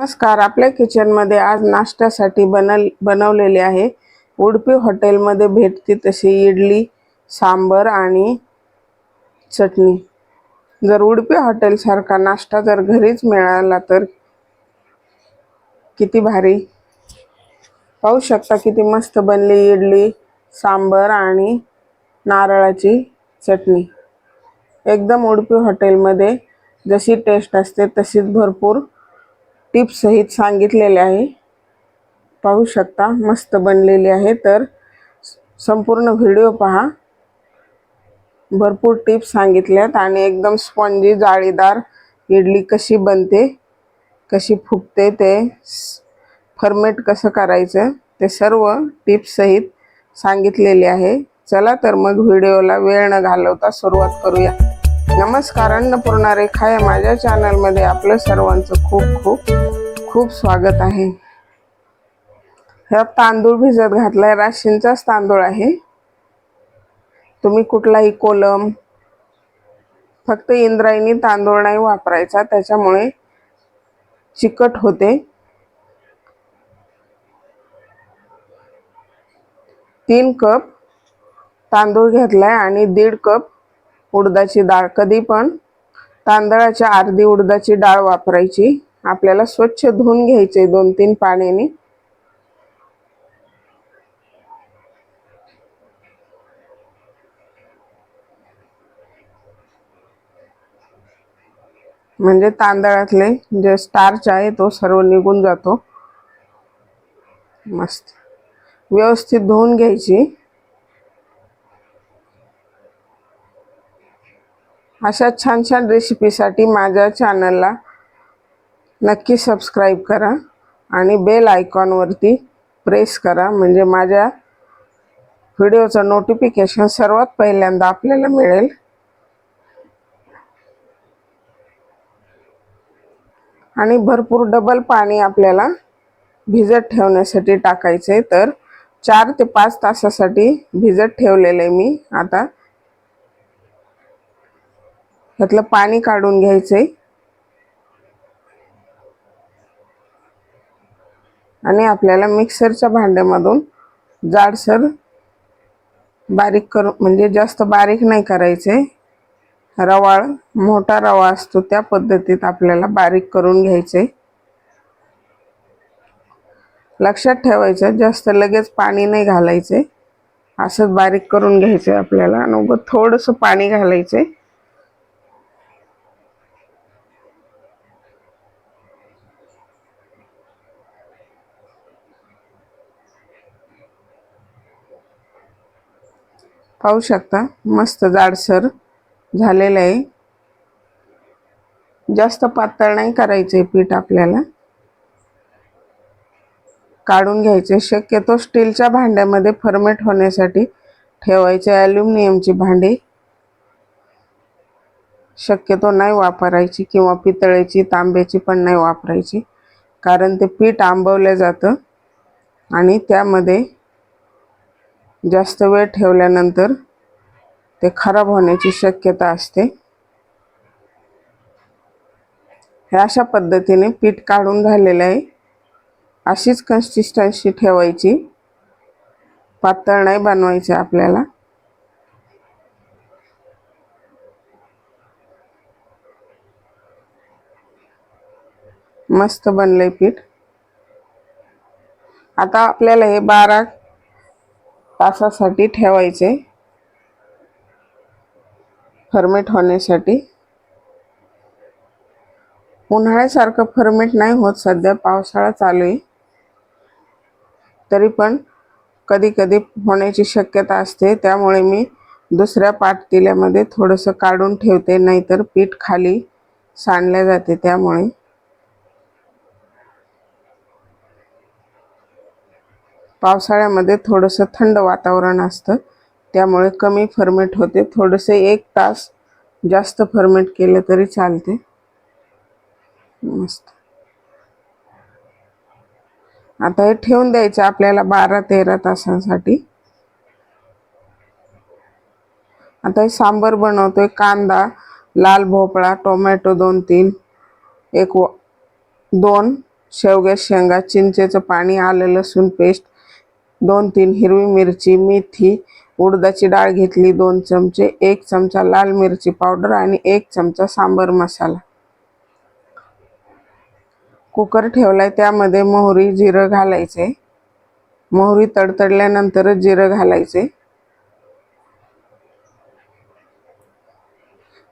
नमस्कार आपल्या किचनमध्ये आज नाश्त्यासाठी बनल बनवलेले आहे उडपी हॉटेलमध्ये भेटते तशी इडली सांबर आणि चटणी. जर उडपी हॉटेलसारखा नाश्ता जर घरीच मिळाला तर किती भारी. पाहू शकता किती मस्त बनली इडली सांबर आणि नारळाची चटणी. एकदम उडपी हॉटेलमध्ये जशी टेस्ट असते तशीच भरपूर टिप्ससहित सांगितलेले आहे. पाहू शकता मस्त बनलेली आहे. तर संपूर्ण व्हिडिओ पहा. भरपूर टिप्स सांगितल्यात आणि एकदम स्पॉन्जी जाळीदार इडली कशी बनते कशी फुगते ते फर्मेट कसं करायचं ते सर्व टिप्ससहित सांगितलेले आहे. चला तर मग व्हिडिओला वेळ न घालवता सुरुवात करूया. नमस्कार अन्नपूर्णा रेखा या माझ्या चॅनलमध्ये आपलं सर्वांचं खूप खूप खूप स्वागत आहे. ह्यात तांदूळ भिजत घातलाय. राशींचाच तांदूळ आहे. तुम्ही कुठलाही कोलम फक्त इंद्रायणी तांदूळ नाही वापरायचा. त्याच्यामुळे चिकट होते. तीन कप तांदूळ घेतलाय आणि दीड कप उडदाची डाळ. कधी पण तांदळाच्या अर्धी उडदाची डाळ वापरायची. आपल्याला स्वच्छ धुवून घ्यायचे दोन तीन पाण्याने. म्हणजे तांदळातले जे स्टार्च आहे तो सर्व निघून जातो. मस्त. व्यवस्थित धुवून घ्यायची. अशा छान छान रेसिपीसाठी माझ्या चॅनलला नक्की सबस्क्राईब करा आणि बेल आयकॉनवरती प्रेस करा. म्हणजे माझ्या व्हिडिओचं नोटिफिकेशन सर्वात पहिल्यांदा आपल्याला मिळेल. आणि भरपूर डबल पाणी आपल्याला भिजत ठेवण्यासाठी टाकायचे तर चार ते पाच तासासाठी भिजत ठेवलेलं आहे मी आता. त्यातलं पाणी काढून घ्यायचंय. आणि आपल्याला मिक्सरच्या भांड्यामधून जाडसर बारीक करू म्हणजे जास्त बारीक नाही करायचे. रवाळ मोठा रवा असतो त्या पद्धतीत आपल्याला बारीक करून घ्यायचे. लक्षात ठेवायचं जास्त लगेच पाणी नाही घालायचे. असंच बारीक करून घ्यायचे आपल्याला. आणि थोडंसं पाणी घालायचे. पाहू शकता. मस्त जाडसर झालेलं आहे. जास्त पातळ नाही करायचे पीठ आपल्याला. काढून घ्यायचे. शक्यतो स्टीलच्या भांड्यामध्ये फर्मेट होण्यासाठी ठेवायचे ॲल्युमिनियमची भांडी. शक्यतो नाही वापरायची किंवा पितळेची तांब्याची पण नाही वापरायची. कारण ते पीठ आंबवलं जातं आणि त्यामध्ये जास्त वेळ ठेवल्यानंतर ते खराब होण्याची शक्यता असते. हे अशा पद्धतीने पीठ काढून झालेलं आहे. अशीच कन्सिस्टन्सी ठेवायची. पातळ नाही बनवायचे आपल्याला. मस्त बनलंय पीठ. आता आपल्याला हे बारा तासासाठी ठेवायचे. फर्मेट होण्यासाठी. उन्हाळ्यासारखं फर्मेट नाही होत सध्या पावसाळा चालू आहे. तरी पण कधी कधी होण्याची शक्यता असते. त्यामुळे मी दुसऱ्या पाटतिल्यामध्ये थोडंसं काढून ठेवते नाहीतर पीठ खाली सांडल्या जाते त्यामुळे. पावसाळ्यामध्ये थोडंसं थंड वातावरण असतं. त्यामुळे कमी फर्मेट होते. थोडंसं एक तास जास्त फर्मेट केलं तरी चालते. मस्त. आता हे ठेवून द्यायचं आपल्याला बारा तेरा तासांसाठी. आता हे सांबर बनवतोय. कांदा लाल भोपळा टोमॅटो दोन तीन एक दोन शेवग्या शेंगा चिंचेचं पाणी आलं लसूण पेस्ट दोन तीन हिरवी मिरची मेथी उडदाची डाळ घेतली दोन चमचे एक चमचा लाल मिरची पावडर आणि एक चमचा सांबर मसाला. कुकर ठेवलाय त्यामध्ये मोहरी जिरं घालायचे. मोहरी तडतडल्यानंतरच जिरं घालायचे.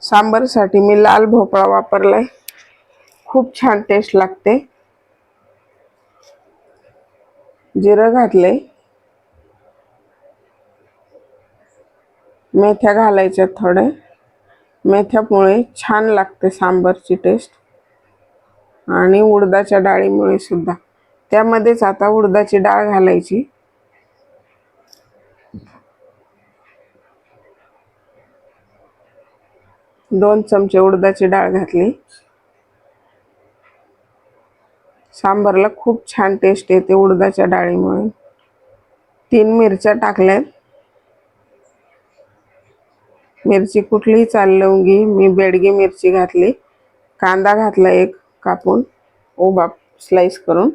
सांबरसाठी मी लाल भोपळा वापरलाय. खूप छान टेस्ट लागते. जिरं घातले मेथ्या घालायच्या थोड्या. मेथ्यामुळे छान लागते सांबरची टेस्ट आणि उडदाच्या डाळीमुळे सुद्धा. त्यामध्येच आता उडदाची डाळ घालायची. दोन चमचे उडदाची डाळ घातली. सांबारला खूप छान टेस्ट येते उडदाच्या डाळीमुळे. तीन मिरच्या टाकल्यात. मिरची कुठलीही चाल लवंगी मी बेडगी मिरची घातली. कांदा घातला एक कापून. उभा स्लाइस करून.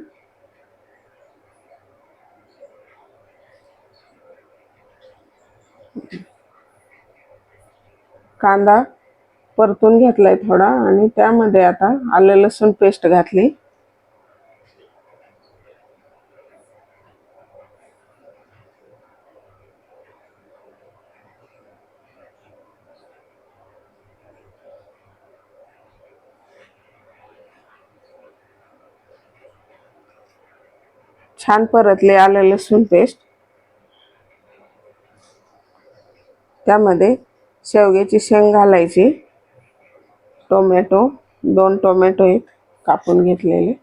कांदा परतून घेतलाय थोडा आणि त्यामध्ये आता आलं लसूण पेस्ट घातली. छान परतले आलं लसूण पेस्ट त्यामध्ये शेवग्याची शेंग घालायची. टोमॅटो दोन टोमॅटो एक कापून घेतलेले.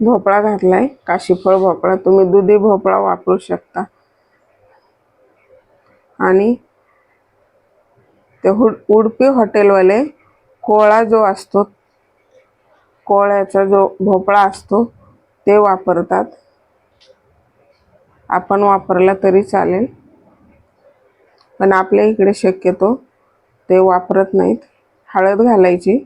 भोपळा घातलाय. काशीफळ भोपळा तुम्ही दुधी भोपळा वापरू शकता. आणि ते हुड उडपी हॉटेलवाले कोळा जो असतो कोळ्याचा जो भोपळा असतो ते वापरतात. आपण वापरला तरी चालेल. पण आपल्या इकडे शक्यतो ते वापरत नाहीत. हळद घालायची.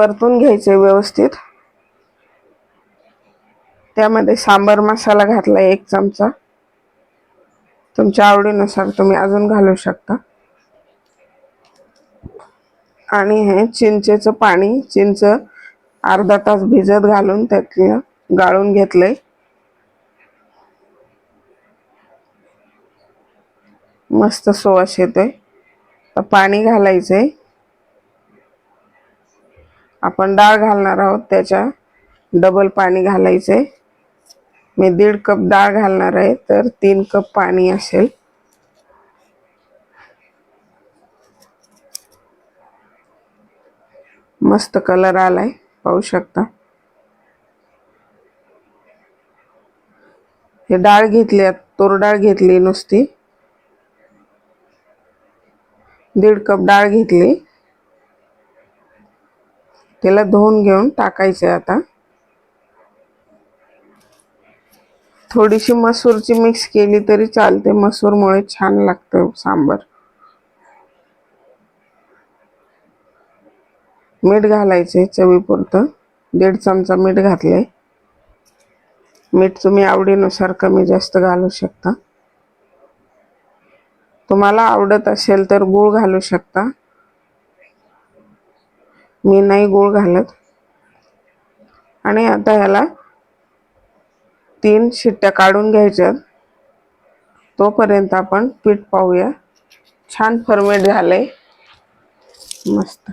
परतून घ्यायचे व्यवस्थित. त्यामध्ये सांबर मसाला घातला एक चमचा. तुमच्या आवडीनुसार तुम्ही अजून घालू शकता. आणि हे चिंचेचं पाणी चिंच अर्धा तास भिजत घालून त्यातलं गाळून घेतलंय मस्त सोवास येतोय. तर पाणी घालायचंय. आपण डाळ घालणार आहोत त्याच्या डबल पाणी घालायचंय मी दीड कप डाळ घालणार आहे तर तीन कप पाणी असेल. मस्त कलर आलाय पाहू शकता. हे डाळ घेतली तोरडाळ घेतली नुसती. दीड कप डाळ घेतली. त्याला धुवून घेऊन टाकायचे आता. थोडीशी मसूरची मिक्स केली तरी चालते. मसूरमुळे छान लागतं सांबर. मीठ घालायचे चवीपुरतं. दीड चमचा मीठ घातले मीठ तुम्ही आवडीनुसार कमी जास्त घालू शकता. तुम्हाला आवडत असेल तर गूळ घालू शकता. मी नाही गूळ घालत. आणि आता ह्याला तीन शिट्ट्या काढून घ्यायच्यात. तोपर्यंत आपण पीठ पाहूया. छान फर्मेट झालंय. मस्त.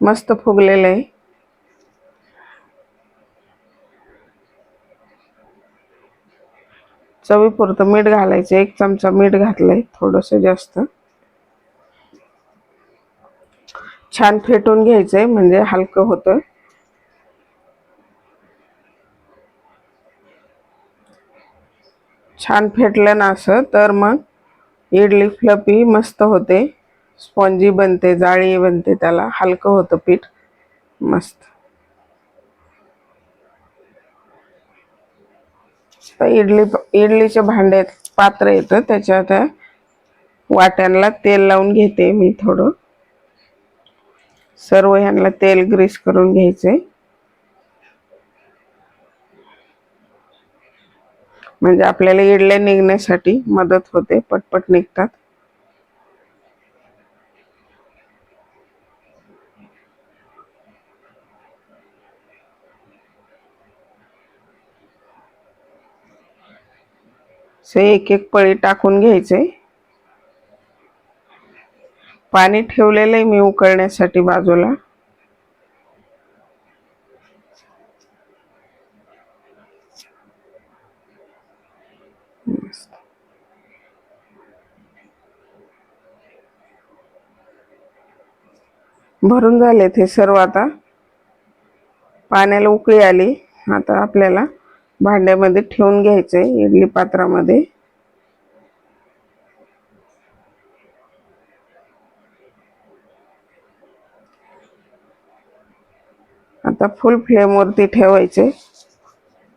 मस्त फुगलेलं आहे. चवीपुरतं मीठ घालायचं. एक चमचा मीठ घातलंय. थोडंसं जास्त. छान फेटून घ्यायचं आहे म्हणजे हलकं होतं छान फेटलं ना असं तर मग इडली फ्लपी मस्त होते. स्पॉन्जी बनते जाळी बनते त्याला हलकं होतं पीठ मस्त. तर इडली इडलीचे भांडे पात्र येतं त्याच्यात वाट्यांना तेल लावून घेते मी थोडं. सर्व ह्यांना तेल ग्रीस करून घ्यायचे. म्हणजे आपल्याला इडल्या निघण्यासाठी मदत होते पटपट निघतात. एक एक पळी टाकून घ्यायचे. पाणी ठेवलेलं आहे मी उकळण्यासाठी बाजूला. भरून झाले ते सर्व आता. पाण्याला उकळी आली. आता आपल्याला भांड्यामध्ये ठेवून घ्यायचं आहे इडली पात्रामध्ये. आता फुल फ्लेमवरती ठेवायचे.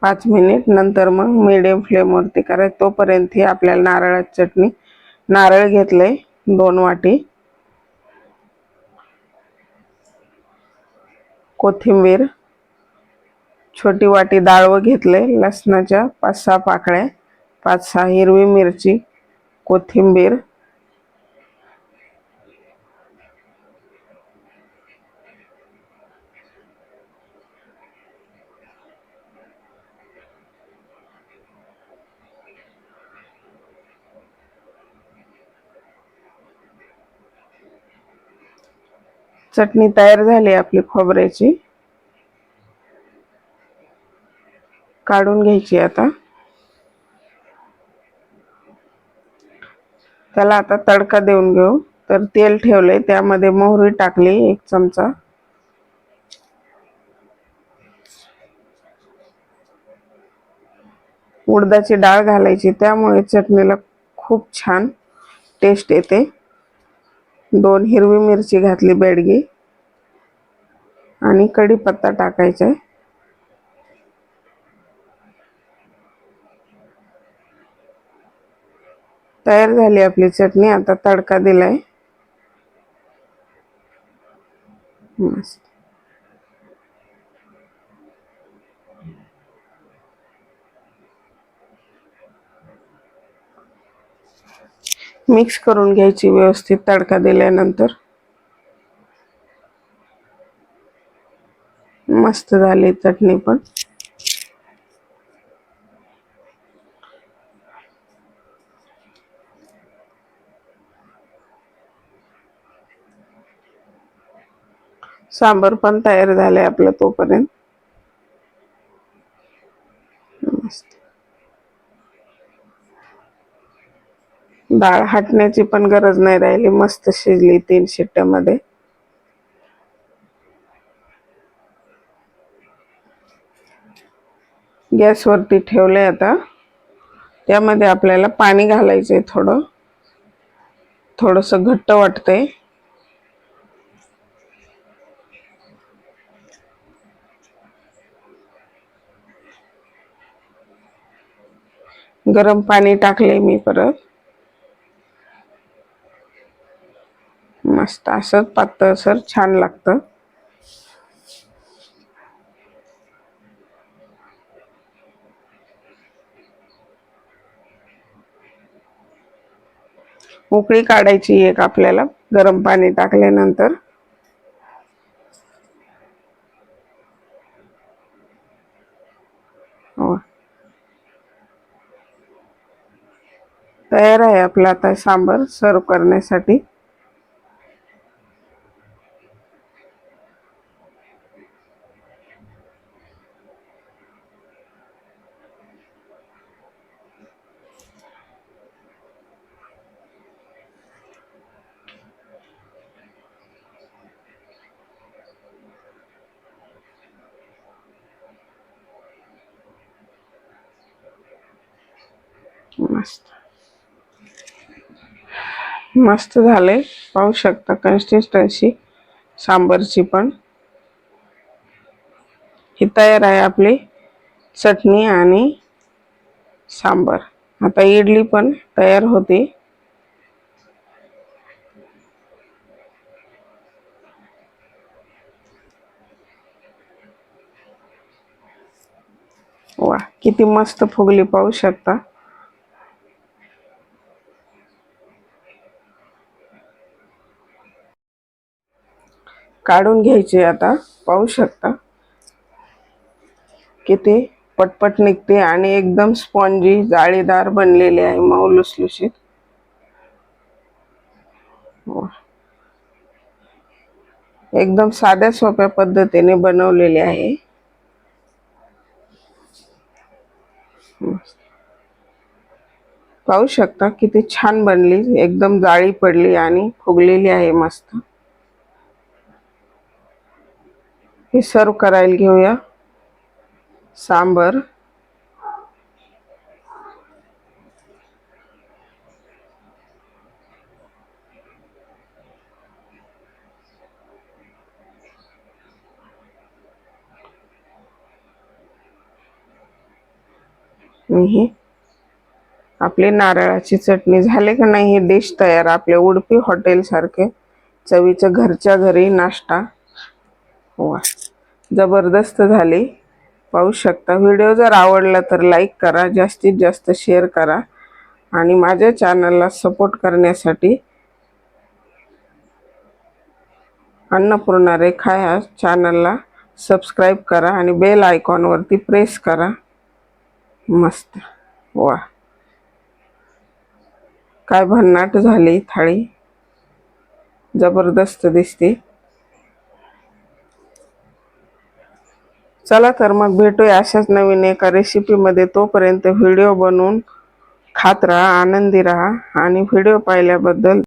पाच मिनिट नंतर मग मिडियम फ्लेमवरती करायचं. तोपर्यंत आपल्याला नारळाची चटणी नारळ घेतलंय दोन वाटी. कोथिंबीर छोटी वाटी डाळवं घेतले लसणाच्या पाच सहा पाकळ्या पाच सहा हिरवी मिरची कोथिंबीर चटणी तयार झाली आपली खोबऱ्याची. काढून घ्यायची आता. त्याला आता तडका देऊन घेऊ. तर तेल ठेवले त्यामध्ये मोहरी टाकली एक चमचा. उडदाची डाळ घालायची त्यामुळे चटणीला खूप छान टेस्ट येते. दोन हिरवी मिरची घातली बेडगी आणि कढीपत्ता टाकायचा आहे तयार झाली आपली चटणी आता तडका दिलाय. मस्त. मिक्स करून घ्यायची व्यवस्थित तडका दिल्यानंतर. मस्त झाली चटणी पण. सांबर पण तयार झाले आपलं तोपर्यंत. डाळ हटण्याची पण गरज नाही राहिली. मस्त शिजली तीन शिट्ट्यामध्ये. गॅसवरती ठेवले आता. त्यामध्ये आपल्याला पाणी घालायचंय थोडं. थोडस घट्ट वाटतंय. गरम पाणी टाकले मी परत. मस्त असं पातळसर छान लागतं. उकळी काढायची एक आपल्याला गरम पाणी टाकल्यानंतर. हो. तयार आहे आपला आता सांबर सर्व करण्यासाठी. मस्त. मस्त झाले. पाहू शकता कन्सिस्टन्सी सांबरची पण. ही तयार आहे आपली चटणी आणि सांबर. आता इडली पण तयार होते. वा किती मस्त फुगली पाहू शकता. काढून घ्यायचे आता. पाहू शकता. किती पटपट निघते आणि एकदम स्पॉन्जी जाळीदार बनलेले आहे मऊ लुसलुशीत. एकदम साध्या सोप्या पद्धतीने बनवलेले आहे. पाहू शकता किती छान बनली एकदम जाळी पडली आणि फुगलेली आहे मस्त. हे सर्व करायला घेऊया. सांबर. हे आपली नारळाची चटणी झाले का नाही हे डिश तयार आपले उडपी हॉटेल सारखे चवीचं घरच्या घरी नाश्ता. वा जबरदस्त झाली. पाहू शकता. व्हिडिओ जर आवडला तर लाईक करा जास्तीत जास्त शेअर करा आणि माझ्या चॅनलला सपोर्ट करण्यासाठी अन्नपूर्णा रेखा ह्या चॅनलला सबस्क्राईब करा आणि बेल आयकॉनवरती प्रेस करा. मस्त. वा. काय भन्नाट झाली थाळी. जबरदस्त दिसते. चला तर मग भेटूया अशाच नवीन एका रेसिपीमध्ये तोपर्यंत व्हिडिओ बनवून खात राहा आनंदी राहा आणि व्हिडिओ पाहिल्याबद्दल